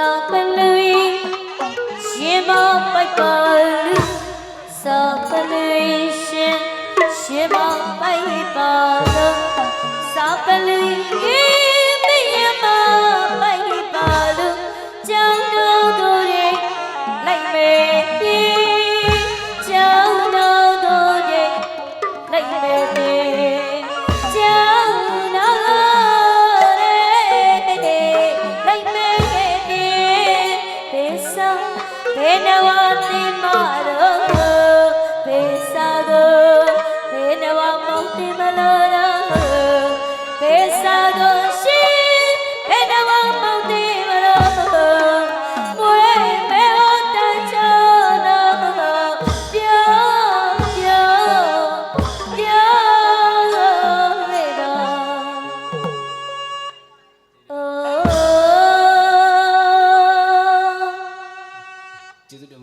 စာပလွေရှင်မပိုက်ပါလူစာပလွေရှင်ရှင်မပိုက်ပါလူ မယ်